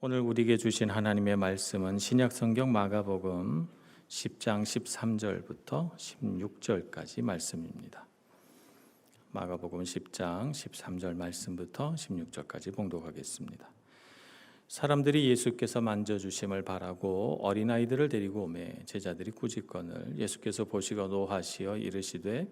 오늘 우리에게 주신 하나님의 말씀은 신약 성경 마가복음 10장 13절부터 16절까지 말씀입니다. 마가복음 10장 13절 말씀부터 16절까지 봉독하겠습니다. 사람들이 예수께서 만져 주심을 바라고 어린 아이들을 데리고 오매 제자들이 꾸짖건을 예수께서 보시고 노하시어 이르시되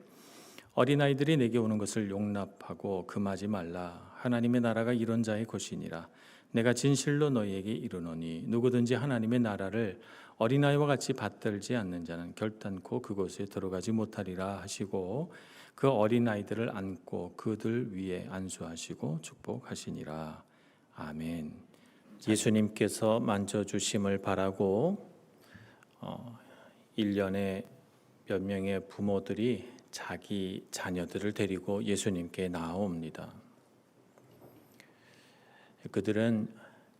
어린 아이들이 내게 오는 것을 용납하고 금하지 말라 하나님의 나라가 이런 자의 것이니라 내가 진실로 너희에게 이르노니 누구든지 하나님의 나라를 어린아이와 같이 받들지 않는 자는 결단코 그곳에 들어가지 못하리라 하시고 그 어린아이들을 안고 그들 위에 안수하시고 축복하시니라. 아멘. 예수님께서 만져주심을 바라고 어, 1년에 몇 명의 부모들이 자기 자녀들을 데리고 예수님께 나옵니다. 그들은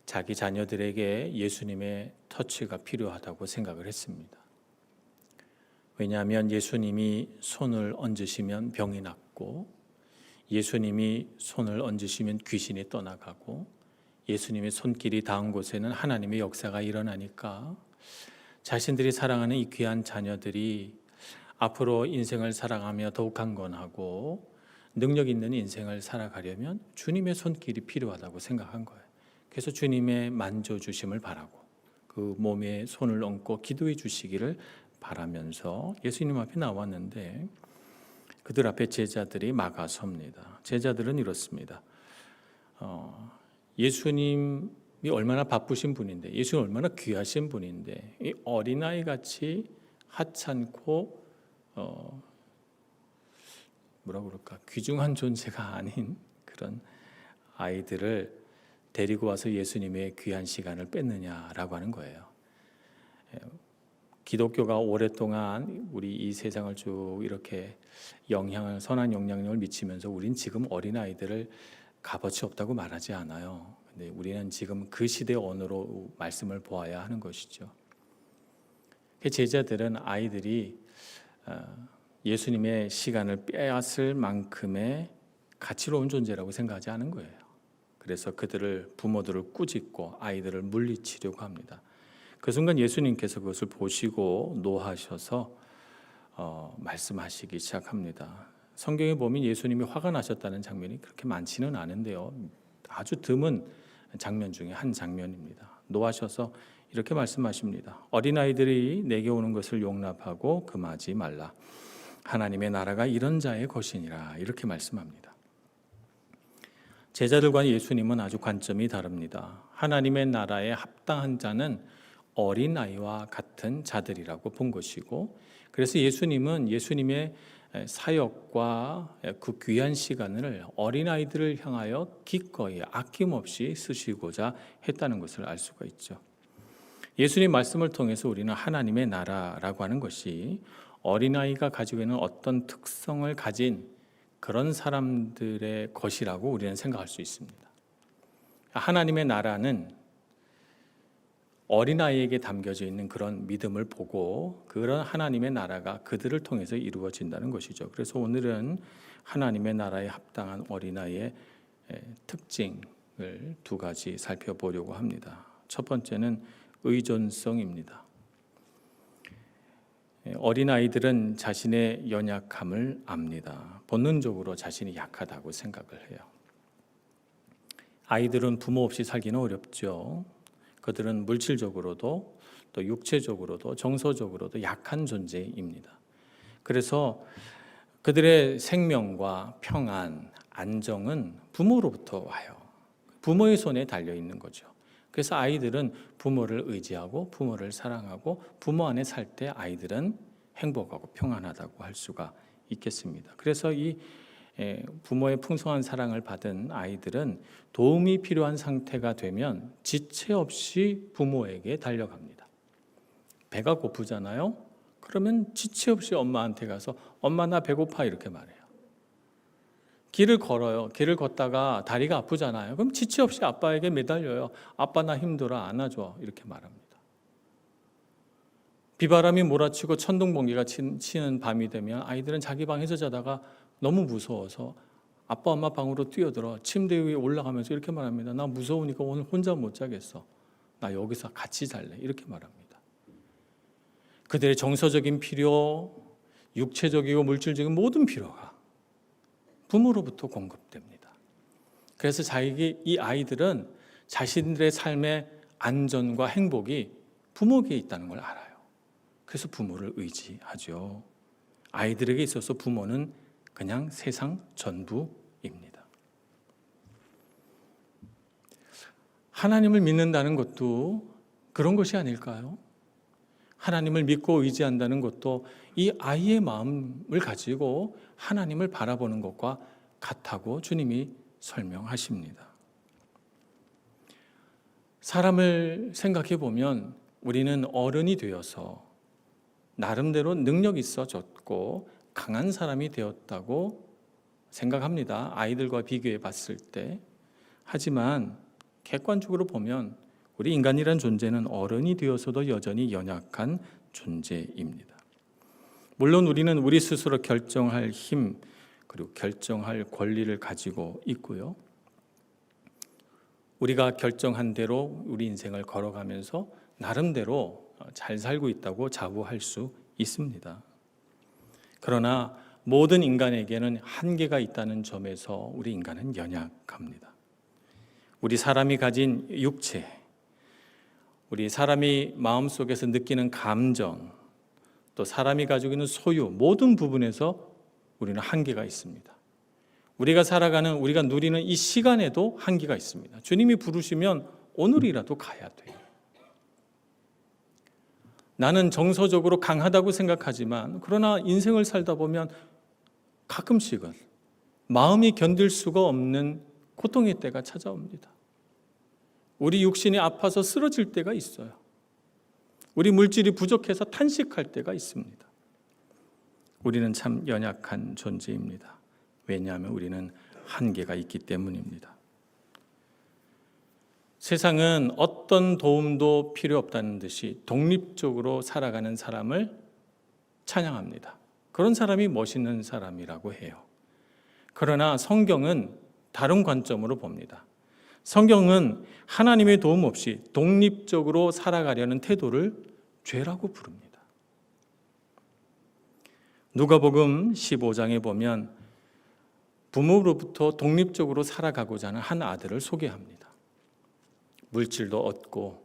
자기 자녀들에게 예수님의 터치가 필요하다고 생각을 했습니다. 왜냐하면 예수님이 손을 얹으시면 병이 낫고 예수님이 손을 얹으시면 귀신이 떠나가고 예수님의 손길이 닿은 곳에는 하나님의 역사가 일어나니까 자신들이 사랑하는 이 귀한 자녀들이 앞으로 인생을 살아가며 더욱 강건하고 능력 있는 인생을 살아가려면 주님의 손길이 필요하다고 생각한 거예요. 그래서 주님의 만져 주심을 바라고 그 몸에 손을 얹고 기도해 주시기를 바라면서 예수님 앞에 나왔는데 그들 앞에 제자들이 막아섭니다. 제자들은 이렇습니다. 어, 예수님이 얼마나 바쁘신 분인데, 예수님 얼마나 귀하신 분인데, 이 어린아이 같이 하찮고 어, 뭐라 그럴까 귀중한 존재가 아닌 그런 아이들을 데리고 와서 예수님의 귀한 시간을 뺐느냐라고 하는 거예요. 예, 기독교가 오랫동안 우리 이 세상을 쭉 이렇게 영향을 선한 영향력을 미치면서 우린 지금 어린 아이들을 값어치 없다고 말하지 않아요. 근데 우리는 지금 그 시대 언어로 말씀을 보아야 하는 것이죠. 그 제자들은 아이들이 어, 예수님의 시간을 빼앗을 만큼의 가치로운 존재라고 생각하지 않은 거예요. 그래서 그들을 부모들을 꾸짖고 아이들을 물리치려고 합니다. 그 순간 예수님께서 그것을 보시고 노하셔서 어, 말씀하시기 시작합니다. 성경에 보면 예수님이 화가 나셨다는 장면이 그렇게 많지는 않은데요. 아주 드문 장면 중에 한 장면입니다. 노하셔서 이렇게 말씀하십니다. 어린아이들이 내게 오는 것을 용납하고 금하지 말라. 하나님의 나라가 이런 자의 것이니라. 이렇게 말씀합니다. 제자들과 예수님은 아주 관점이 다릅니다. 하나님의 나라에 합당한 자는 어린 아이와 같은 자들이라고 본 것이고 그래서 예수님은 예수님의 사역과 그 귀한 시간을 어린 아이들을 향하여 기꺼이 아낌없이 쓰시고자 했다는 것을 알 수가 있죠. 예수님 말씀을 통해서 우리는 하나님의 나라라고 하는 것이 어린아이가 가지고 있는 어떤 특성을 가진 그런 사람들의 것이라고 우리는 생각할 수 있습니다. 하나님의 나라는 어린아이에게 담겨져 있는 그런 믿음을 보고 그런 하나님의 나라가 그들을 통해서 이루어진다는 것이죠. 그래서 오늘은 하나님의 나라에 합당한 어린아이의 특징을 두 가지 살펴보려고 합니다. 첫 번째는 의존성입니다. 어린 아이들은 자신의 연약함을 압니다. 본능적으로 자신이 약하다고 생각을 해요. 아이들은 부모 없이 살기는 어렵죠. 그들은 물질적으로도 또 육체적으로도 정서적으로도 약한 존재입니다. 그래서 그들의 생명과 평안, 안정은 부모로부터 와요. 부모의 손에 달려 있는 거죠. 그래서 아이들은 부모를 의지하고 부모를 사랑하고 부모 안에 살 때 아이들은 행복하고 평안하다고 할 수가 있겠습니다. 그래서 이 부모의 풍성한 사랑을 받은 아이들은 도움이 필요한 상태가 되면 지체 없이 부모에게 달려갑니다. 배가 고프잖아요. 그러면 지체 없이 엄마한테 가서 엄마 나 배고파 이렇게 말해요. 길을 걸어요. 길을 걷다가 다리가 아프잖아요. 그럼 지체 없이 아빠에게 매달려요. 아빠 나 힘들어 안아줘 이렇게 말합니다. 비바람이 몰아치고 천둥 번개가 치는 밤이 되면 아이들은 자기 방에서 자다가 너무 무서워서 아빠 엄마 방으로 뛰어들어 침대 위에 올라가면서 이렇게 말합니다. 나 무서우니까 오늘 혼자 못 자겠어. 나 여기서 같이 살래. 이렇게 말합니다. 그들의 정서적인 필요, 육체적이고 물질적인 모든 필요가 부모로부터 공급됩니다. 그래서 자기 이 아이들은 자신들의 삶의 안전과 행복이 부모에게 있다는 걸 알아요. 그래서 부모를 의지하죠. 아이들에게 있어서 부모는 그냥 세상 전부입니다. 하나님을 믿는다는 것도 그런 것이 아닐까요? 하나님을 믿고 의지한다는 것도 이 아이의 마음을 가지고 하나님을 바라보는 것과 같다고 주님이 설명하십니다. 사람을 생각해 보면 우리는 어른이 되어서 나름대로 능력 있어졌고 강한 사람이 되었다고 생각합니다. 아이들과 비교해 봤을 때. 하지만 객관적으로 보면 우리 인간이란 존재는 어른이 되어서도 여전히 연약한 존재입니다. 물론 우리는 우리 스스로 결정할 힘 그리고 결정할 권리를 가지고 있고요. 우리가 결정한 대로 우리 인생을 걸어가면서 나름대로 잘 살고 있다고 자부할 수 있습니다. 그러나 모든 인간에게는 한계가 있다는 점에서 우리 인간은 연약합니다. 우리 사람이 가진 육체, 우리 사람이 마음속에서 느끼는 감정, 또 사람이 가지고 있는 소유, 모든 부분에서 우리는 한계가 있습니다. 우리가 살아가는, 우리가 누리는 이 시간에도 한계가 있습니다. 주님이 부르시면 오늘이라도 가야 돼요. 나는 정서적으로 강하다고 생각하지만, 그러나 인생을 살다 보면 가끔씩은 마음이 견딜 수가 없는 고통의 때가 찾아옵니다. 우리 육신이 아파서 쓰러질 때가 있어요. 우리 물질이 부족해서 탄식할 때가 있습니다. 우리는 참 연약한 존재입니다. 왜냐하면 우리는 한계가 있기 때문입니다. 세상은 어떤 도움도 필요 없다는 듯이 독립적으로 살아가는 사람을 찬양합니다. 그런 사람이 멋있는 사람이라고 해요. 그러나 성경은 다른 관점으로 봅니다. 성경은 하나님의 도움 없이 독립적으로 살아가려는 태도를 죄라고 부릅니다. 누가복음 15장에 보면 부모로부터 독립적으로 살아가고자 하는 한 아들을 소개합니다. 물질도 얻고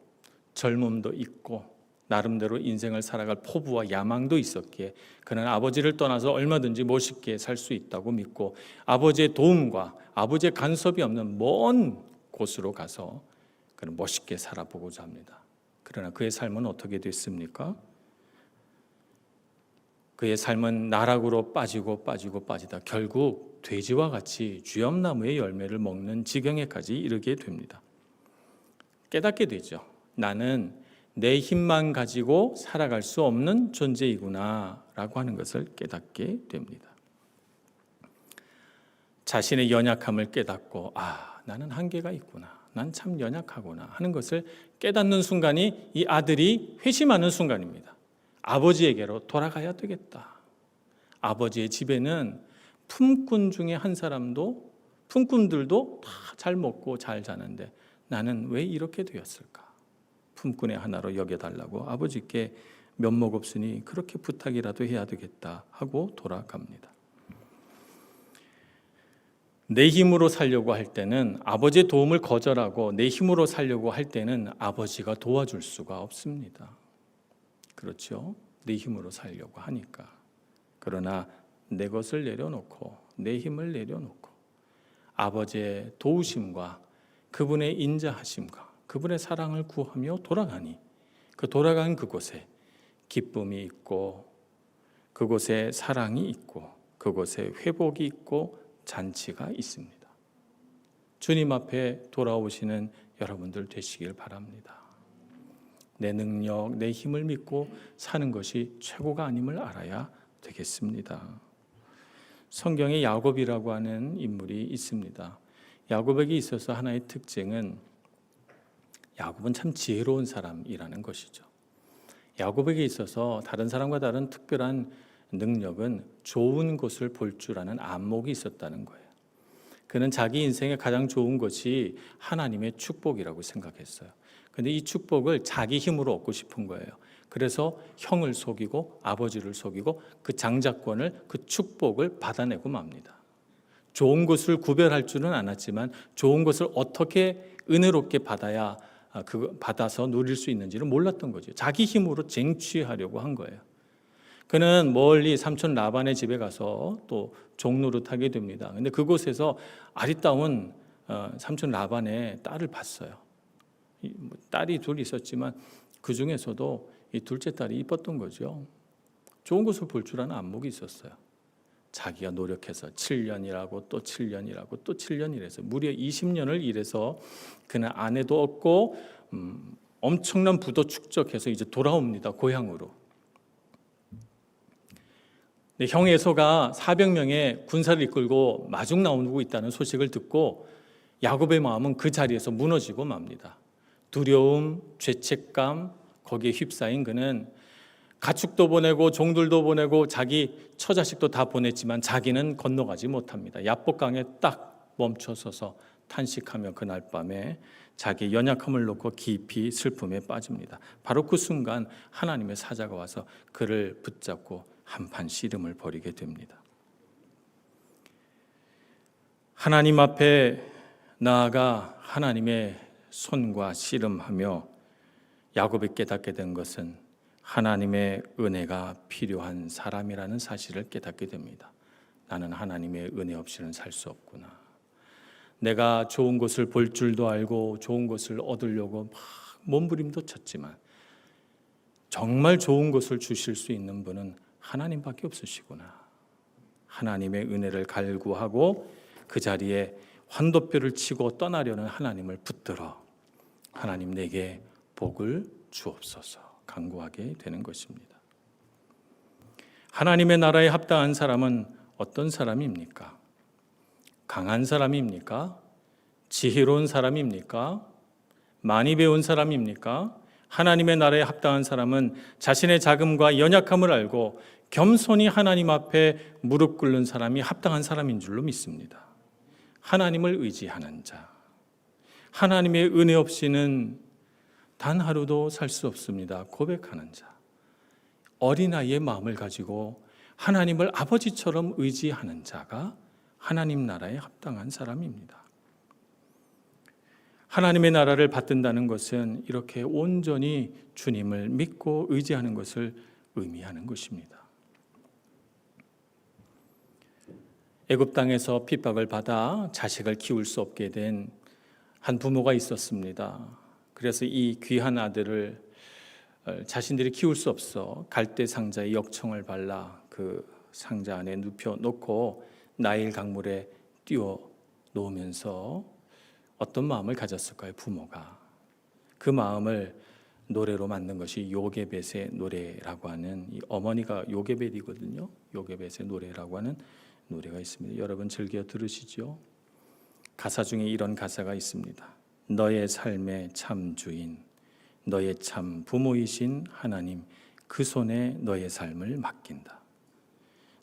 젊음도 있고 나름대로 인생을 살아갈 포부와 야망도 있었기에 그는 아버지를 떠나서 얼마든지 멋있게 살 수 있다고 믿고 아버지의 도움과 아버지의 간섭이 없는 먼 곳으로 가서 그는 멋있게 살아보고자 합니다. 그러나 그의 삶은 어떻게 됐습니까? 그의 삶은 나락으로 빠지고 빠지고 빠지다 결국 돼지와 같이 쥐엄나무의 열매를 먹는 지경에까지 이르게 됩니다. 깨닫게 되죠. 나는 내 힘만 가지고 살아갈 수 없는 존재이구나 라고 하는 것을 깨닫게 됩니다. 자신의 연약함을 깨닫고 아, 나는 한계가 있구나. 난 참 연약하구나 하는 것을 깨닫는 순간이 이 아들이 회심하는 순간입니다. 아버지에게로 돌아가야 되겠다. 아버지의 집에는 품꾼 중에 한 사람도 품꾼들도 다 잘 먹고 잘 자는데 나는 왜 이렇게 되었을까? 품꾼의 하나로 여겨달라고 아버지께 면목 없으니 그렇게 부탁이라도 해야 되겠다 하고 돌아갑니다. 내 힘으로 살려고 할 때는 아버지의 도움을 거절하고 내 힘으로 살려고 할 때는 아버지가 도와줄 수가 없습니다. 그렇죠? 내 힘으로 살려고 하니까. 그러나 내 것을 내려놓고 내 힘을 내려놓고 아버지의 도우심과 그분의 인자하심과 그분의 사랑을 구하며 돌아가니 그 돌아간 그곳에 기쁨이 있고 그곳에 사랑이 있고 그곳에 회복이 있고 잔치가 있습니다. 주님 앞에 돌아오시는 여러분들 되시길 바랍니다. 내 능력, 내 힘을 믿고 사는 것이 최고가 아님을 알아야 되겠습니다. 성경에 야곱이라고 하는 인물이 있습니다. 야곱에게 있어서 하나의 특징은 야곱은 참 지혜로운 사람이라는 것이죠. 야곱에게 있어서 다른 사람과 다른 특별한 능력은 좋은 것을 볼 줄 아는 안목이 있었다는 거예요. 그는 자기 인생에 가장 좋은 것이 하나님의 축복이라고 생각했어요. 근데 이 축복을 자기 힘으로 얻고 싶은 거예요. 그래서 형을 속이고 아버지를 속이고 그 장자권을 그 축복을 받아내고 맙니다. 좋은 것을 구별할 줄은 알았지만 좋은 것을 어떻게 은혜롭게 받아야 아, 그 받아서 누릴 수 있는지를 몰랐던 거죠. 자기 힘으로 쟁취하려고 한 거예요. 그는 멀리 삼촌 라반의 집에 가서 또 종노릇하게 됩니다. 근데 그곳에서 아리따운 어, 삼촌 라반의 딸을 봤어요. 이, 뭐, 딸이 둘 있었지만 그 중에서도 이 둘째 딸이 이뻤던 거죠. 좋은 것을 볼 줄 아는 안목이 있었어요. 자기가 노력해서 7년이라고 또 7년이라고 또 7년 일해서 무려 20년을 일해서 그는 아내도 얻고 음, 엄청난 부도 축적해서 이제 돌아옵니다 고향으로. 근데 형 에서가 400명의 군사를 이끌고 마중 나오고 있다는 소식을 듣고 야곱의 마음은 그 자리에서 무너지고 맙니다. 두려움, 죄책감 거기에 휩싸인 그는 가축도 보내고 종들도 보내고 자기 처자식도 다 보냈지만 자기는 건너가지 못합니다. 야복강에 딱 멈춰서서 탄식하며 그날 밤에 자기 연약함을 놓고 깊이 슬픔에 빠집니다. 바로 그 순간 하나님의 사자가 와서 그를 붙잡고 한판 씨름을 벌이게 됩니다. 하나님 앞에 나아가 하나님의 손과 씨름하며 야곱이 깨닫게 된 것은 하나님의 은혜가 필요한 사람이라는 사실을 깨닫게 됩니다. 나는 하나님의 은혜 없이는 살 수 없구나. 내가 좋은 것을 볼 줄도 알고 좋은 것을 얻으려고 막 몸부림도 쳤지만 정말 좋은 것을 주실 수 있는 분은 하나님밖에 없으시구나. 하나님의 은혜를 갈구하고 그 자리에 환도뼈를 치고 떠나려는 하나님을 붙들어 하나님 내게 복을 주옵소서 간구하게 되는 것입니다. 하나님의 나라에 합당한 사람은 어떤 사람입니까? 강한 사람입니까? 지혜로운 사람입니까? 많이 배운 사람입니까? 하나님의 나라에 합당한 사람은 자신의 자금과 연약함을 알고 겸손히 하나님 앞에 무릎 꿇는 사람이 합당한 사람인 줄로 믿습니다. 하나님을 의지하는 자. 하나님의 은혜 없이는 단 하루도 살 수 없습니다. 고백하는 자. 어린아이의 마음을 가지고 하나님을 아버지처럼 의지하는 자가 하나님 나라에 합당한 사람입니다. 하나님의 나라를 받든다는 것은 이렇게 온전히 주님을 믿고 의지하는 것을 의미하는 것입니다. 애굽 땅에서 핍박을 받아 자식을 키울 수 없게 된 한 부모가 있었습니다. 그래서 이 귀한 아들을 어, 자신들이 키울 수 없어 갈대 상자에 역청을 발라 그 상자 안에 눕혀 놓고 나일 강물에 띄워 놓으면서 어떤 마음을 가졌을까요? 부모가 그 마음을 노래로 만든 것이 요게벳의 노래라고 하는 이 어머니가 요게벳이거든요. 요게벳의 노래라고 하는 노래가 있습니다. 여러분 즐겨 들으시죠. 가사 중에 이런 가사가 있습니다. 너의 삶의 참 주인, 너의 참 부모이신 하나님, 그 손에 너의 삶을 맡긴다.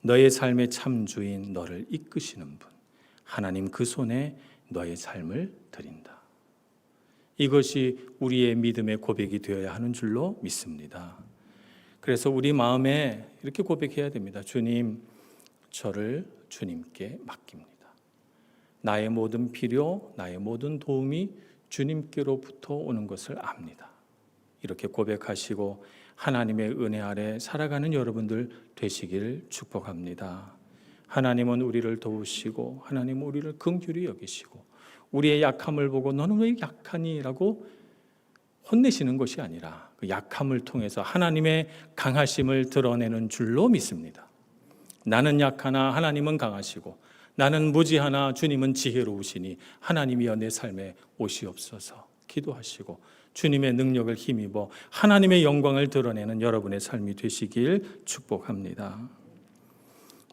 너의 삶의 참 주인, 너를 이끄시는 분, 하나님 그 손에 너의 삶을 드린다. 이것이 우리의 믿음의 고백이 되어야 하는 줄로 믿습니다. 그래서 우리 마음에 이렇게 고백해야 됩니다. 주님, 저를 주님께 맡깁니다. 나의 모든 필요, 나의 모든 도움이 주님께로부터 오는 것을 압니다. 이렇게 고백하시고 하나님의 은혜 아래 살아가는 여러분들 되시길 축복합니다. 하나님은 우리를 도우시고 하나님은 우리를 긍휼히 여기시고 우리의 약함을 보고 너는 왜 약하니라고 혼내시는 것이 아니라 그 약함을 통해서 하나님의 강하심을 드러내는 줄로 믿습니다. 나는 약하나 하나님은 강하시고 나는 무지하나 주님은 지혜로우시니 하나님이여 내 삶에 오시옵소서 기도하시고 주님의 능력을 힘입어 하나님의 영광을 드러내는 여러분의 삶이 되시길 축복합니다.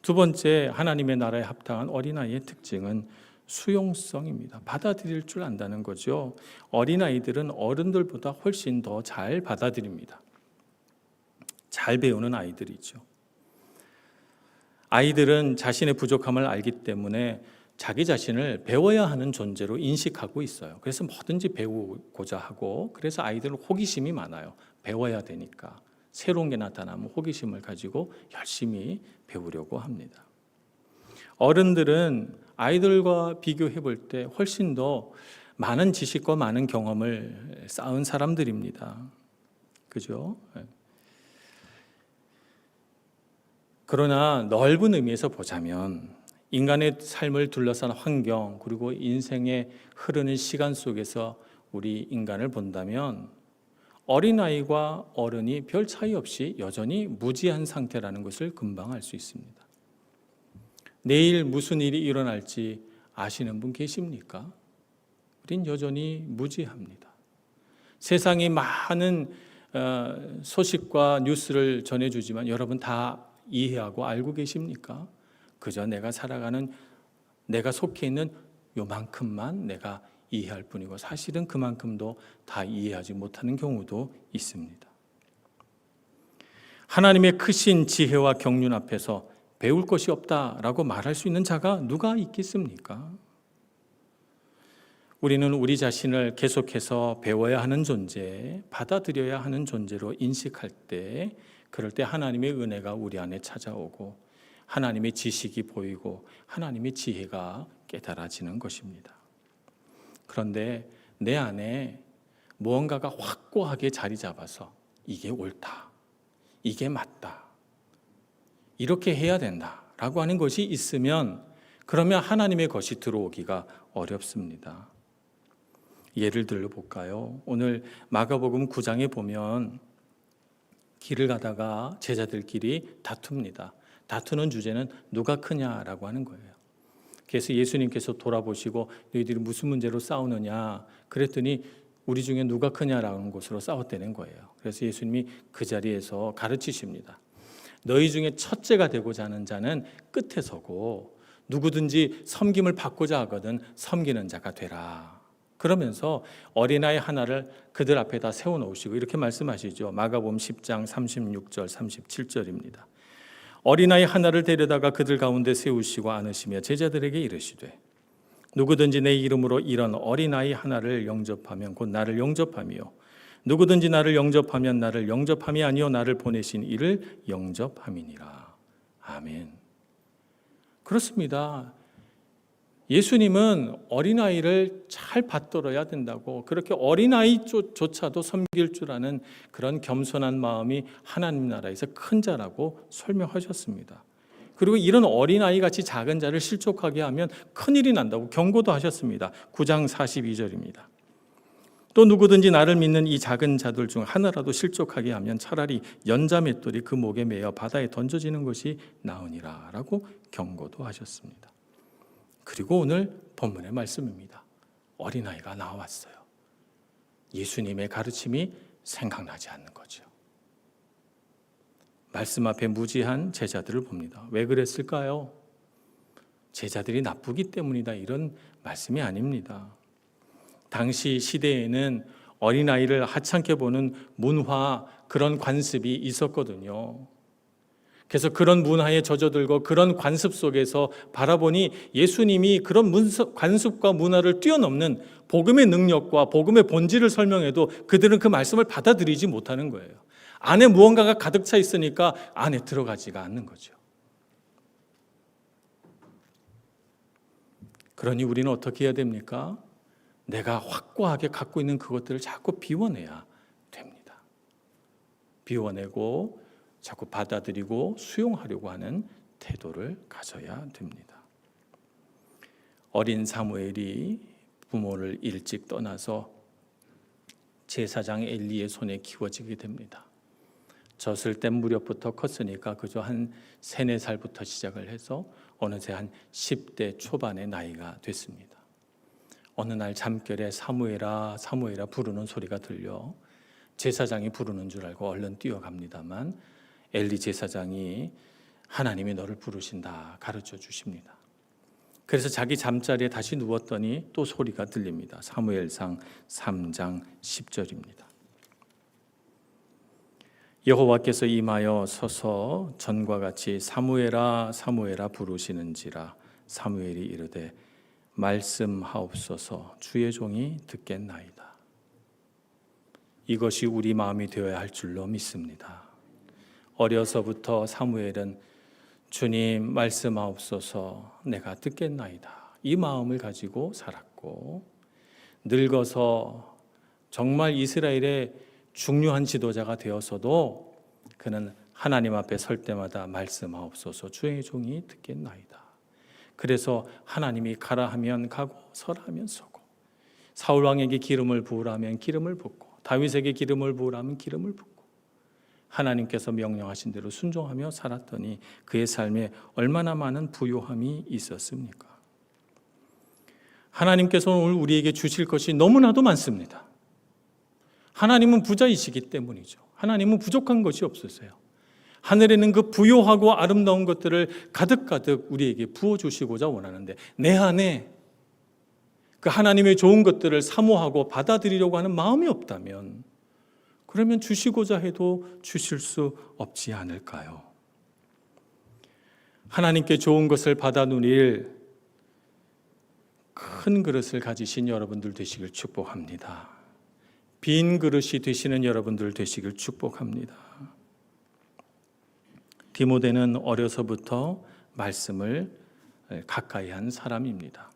두 번째 하나님의 나라에 합당한 어린아이의 특징은 수용성입니다. 받아들일 줄 안다는 거죠. 어린아이들은 어른들보다 훨씬 더 잘 받아들입니다. 잘 배우는 아이들이죠. 아이들은 자신의 부족함을 알기 때문에 자기 자신을 배워야 하는 존재로 인식하고 있어요. 그래서 뭐든지 배우고자 하고 그래서 아이들은 호기심이 많아요. 배워야 되니까 새로운 게 나타나면 호기심을 가지고 열심히 배우려고 합니다. 어른들은 아이들과 비교해 볼 때 훨씬 더 많은 지식과 많은 경험을 쌓은 사람들입니다. 그죠? 예. 그러나 넓은 의미에서 보자면 인간의 삶을 둘러싼 환경 그리고 인생의 흐르는 시간 속에서 우리 인간을 본다면 어린아이와 어른이 별 차이 없이 여전히 무지한 상태라는 것을 금방 알 수 있습니다. 내일 무슨 일이 일어날지 아시는 분 계십니까? 우린 여전히 무지합니다. 세상이 많은 어, 소식과 뉴스를 전해주지만 여러분 다 이해하고 알고 계십니까? 그저 내가 살아가는 내가 속해 있는 요만큼만 내가 이해할 뿐이고 사실은 그만큼도 다 이해하지 못하는 경우도 있습니다. 하나님의 크신 지혜와 경륜 앞에서 배울 것이 없다라고 말할 수 있는 자가 누가 있겠습니까? 우리는 우리 자신을 계속해서 배워야 하는 존재, 받아들여야 하는 존재로 인식할 때, 그럴 때 하나님의 은혜가 우리 안에 찾아오고, 하나님의 지식이 보이고, 하나님의 지혜가 깨달아지는 것입니다. 그런데 내 안에 무언가가 확고하게 자리 잡아서 이게 옳다, 이게 맞다, 이렇게 해야 된다 라고 하는 것이 있으면 그러면 하나님의 것이 들어오기가 어렵습니다. 예를 들어 볼까요? 오늘 마가복음 9장에 보면 길을 가다가 제자들끼리 다툽니다. 다투는 주제는 누가 크냐라고 하는 거예요. 그래서 예수님께서 돌아보시고 너희들이 무슨 문제로 싸우느냐 그랬더니 우리 중에 누가 크냐라는 것으로 싸웠다는 거예요. 그래서 예수님이 그 자리에서 가르치십니다. 너희 중에 첫째가 되고자 하는 자는 끝에 서고 누구든지 섬김을 받고자 하거든 섬기는 자가 되라. 그러면서 어린아이 하나를 그들 앞에다 세워 놓으시고 이렇게 말씀하시죠. 마가복음 10장 36절 37절입니다. 어린아이 하나를 데려다가 그들 가운데 세우시고 안으시며 제자들에게 이르시되 누구든지 내 이름으로 이런 어린아이 하나를 영접하면 곧 나를 영접하며 누구든지 나를 영접하면 나를 영접함이 아니요 나를 보내신 이를 영접함이니라. 아멘. 그렇습니다. 예수님은 어린아이를 잘 받들어야 된다고 그렇게 어린아이조차도 섬길 줄 아는 그런 겸손한 마음이 하나님 나라에서 큰 자라고 설명하셨습니다. 그리고 이런 어린아이 같이 작은 자를 실족하게 하면 큰일이 난다고 경고도 하셨습니다. 9장 42절입니다. 또 누구든지 나를 믿는 이 작은 자들 중 하나라도 실족하게 하면 차라리 연자 맷돌이 그 목에 매어 바다에 던져지는 것이 나으니라라고 경고도 하셨습니다. 그리고 오늘 본문의 말씀입니다. 어린아이가 나왔어요. 예수님의 가르침이 생각나지 않는 거죠. 말씀 앞에 무지한 제자들을 봅니다. 왜 그랬을까요? 제자들이 나쁘기 때문이다. 이런 말씀이 아닙니다. 당시 시대에는 어린아이를 하찮게 보는 문화, 그런 관습이 있었거든요. 그래서 그런 문화에 젖어들고 그런 관습 속에서 바라보니 예수님이 그런 관습과 문화를 뛰어넘는 복음의 능력과 복음의 본질을 설명해도 그들은 그 말씀을 받아들이지 못하는 거예요. 안에 무언가가 가득 차 있으니까 안에 들어가지가 않는 거죠. 그러니 우리는 어떻게 해야 됩니까? 내가 확고하게 갖고 있는 그것들을 자꾸 비워내야 됩니다. 비워내고 자꾸 받아들이고 수용하려고 하는 태도를 가져야 됩니다. 어린 사무엘이 부모를 일찍 떠나서 제사장 엘리의 손에 키워지게 됩니다. 젖을 땐 무렵부터 컸으니까 그저 한 세네 살부터 시작을 해서 어느새 한 10대 초반의 나이가 됐습니다. 어느 날 잠결에 사무엘아 사무엘아 부르는 소리가 들려 제사장이 부르는 줄 알고 얼른 뛰어갑니다만 엘리 제사장이 하나님이 너를 부르신다 가르쳐 주십니다. 그래서 자기 잠자리에 다시 누웠더니 또 소리가 들립니다. 사무엘상 3장 10절입니다. 여호와께서 임하여 서서 전과 같이 사무엘아 사무엘아 부르시는지라 사무엘이 이르되 말씀하옵소서 주의 종이 듣겠나이다. 이것이 우리 마음이 되어야 할 줄로 믿습니다. 어려서부터 사무엘은 주님 말씀하옵소서 내가 듣겠나이다. 이 마음을 가지고 살았고 늙어서 정말 이스라엘의 중요한 지도자가 되어서도 그는 하나님 앞에 설 때마다 말씀하옵소서 주의 종이 듣겠나이다. 그래서 하나님이 가라 하면 가고 서라 하면 서고 사울 왕에게 기름을 부으라면 기름을 붓고 다윗에게 기름을 부으라면 기름을 붓고 하나님께서 명령하신 대로 순종하며 살았더니 그의 삶에 얼마나 많은 부요함이 있었습니까? 하나님께서 오늘 우리에게 주실 것이 너무나도 많습니다. 하나님은 부자이시기 때문이죠. 하나님은 부족한 것이 없으세요. 하늘에는 그 부요하고 아름다운 것들을 가득가득 우리에게 부어주시고자 원하는데 내 안에 그 하나님의 좋은 것들을 사모하고 받아들이려고 하는 마음이 없다면 그러면 주시고자 해도 주실 수 없지 않을까요? 하나님께 좋은 것을 받아 누릴 큰 그릇을 가지신 여러분들 되시길 축복합니다. 빈 그릇이 되시는 여러분들 되시길 축복합니다. 디모데는 어려서부터 말씀을 가까이 한 사람입니다.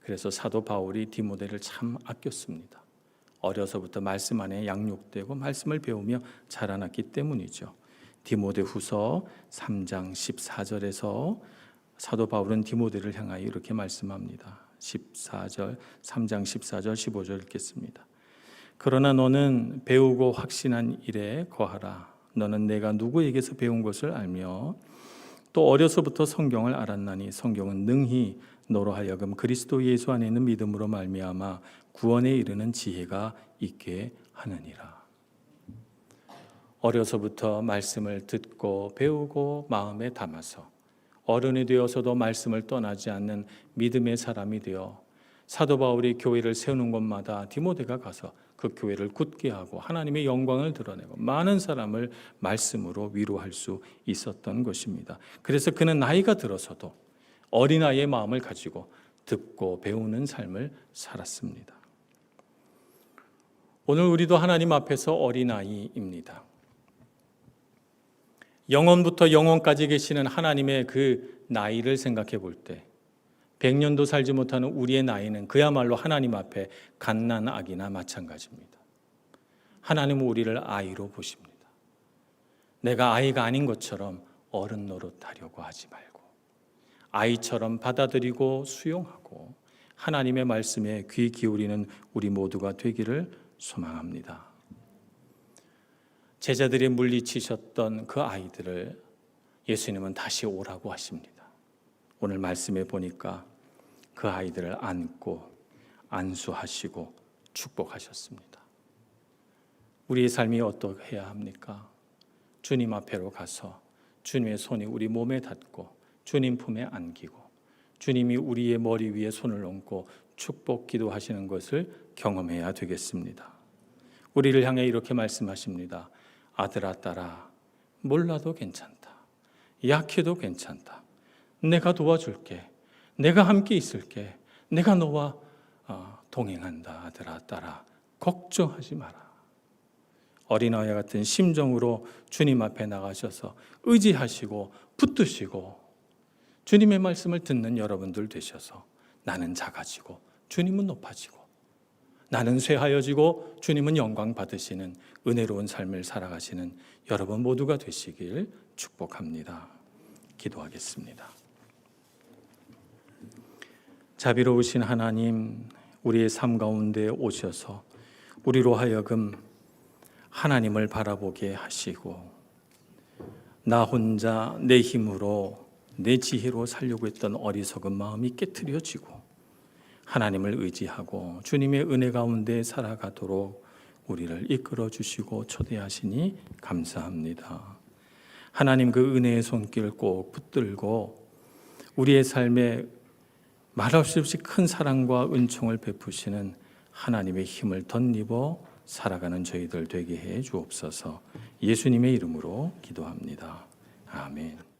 그래서 사도 바울이 디모데를 참 아꼈습니다. 어려서부터 말씀 안에 양육되고 말씀을 배우며 자라났기 때문이죠. 디모데 후서 3장 14절에서 사도 바울은 디모데를 향하여 이렇게 말씀합니다. 14절, 3장 14절, 15절 읽겠습니다. 그러나 너는 배우고 확신한 일에 거하라. 너는 내가 누구에게서 배운 것을 알며 또 어려서부터 성경을 알았나니 성경은 능히 너로 하여금 그리스도 예수 안에 있는 믿음으로 말미암아 구원에 이르는 지혜가 있게 하느니라. 어려서부터 말씀을 듣고 배우고 마음에 담아서 어른이 되어서도 말씀을 떠나지 않는 믿음의 사람이 되어 사도 바울이 교회를 세우는 곳마다 디모데가 가서 그 교회를 굳게 하고 하나님의 영광을 드러내고 많은 사람을 말씀으로 위로할 수 있었던 것입니다. 그래서 그는 나이가 들어서도 어린아이의 마음을 가지고 듣고 배우는 삶을 살았습니다. 오늘 우리도 하나님 앞에서 어린아이입니다. 영원부터 영원까지 계시는 하나님의 그 나이를 생각해 볼 때, 100년도 살지 못하는 우리의 나이는 그야말로 하나님 앞에 갓난 아기나 마찬가지입니다. 하나님은 우리를 아이로 보십니다. 내가 아이가 아닌 것처럼 어른 노릇하려고 하지 말고, 아이처럼 받아들이고 수용하고, 하나님의 말씀에 귀 기울이는 우리 모두가 되기를 소망합니다. 제자들이 물리치셨던 그 아이들을 예수님은 다시 오라고 하십니다. 오늘 말씀에 보니까 그 아이들을 안고 안수하시고 축복하셨습니다. 우리의 삶이 어떻게 해야 합니까? 주님 앞에로 가서 주님의 손이 우리 몸에 닿고 주님 품에 안기고 주님이 우리의 머리 위에 손을 얹고 축복 기도하시는 것을 경험해야 되겠습니다. 우리를 향해 이렇게 말씀하십니다. 아들아 딸아 몰라도 괜찮다. 약해도 괜찮다. 내가 도와줄게. 내가 함께 있을게. 내가 너와 어, 동행한다. 아들아 딸아 걱정하지 마라. 어린아이 같은 심정으로 주님 앞에 나가셔서 의지하시고 붙드시고 주님의 말씀을 듣는 여러분들 되셔서 나는 작아지고 주님은 높아지고 나는 쇠하여지고 주님은 영광 받으시는 은혜로운 삶을 살아가시는 여러분 모두가 되시길 축복합니다. 기도하겠습니다. 자비로우신 하나님, 우리의 삶 가운데 오셔서 우리로 하여금 하나님을 바라보게 하시고 나 혼자 내 힘으로 내 지혜로 살려고 했던 어리석은 마음이 깨트려지고 하나님을 의지하고 주님의 은혜 가운데 살아가도록 우리를 이끌어 주시고 초대하시니 감사합니다. 하나님 그 은혜의 손길 꼭 붙들고 우리의 삶에 말할 수 없이 큰 사랑과 은총을 베푸시는 하나님의 힘을 덧입어 살아가는 저희들 되게 해 주옵소서 예수님의 이름으로 기도합니다. 아멘.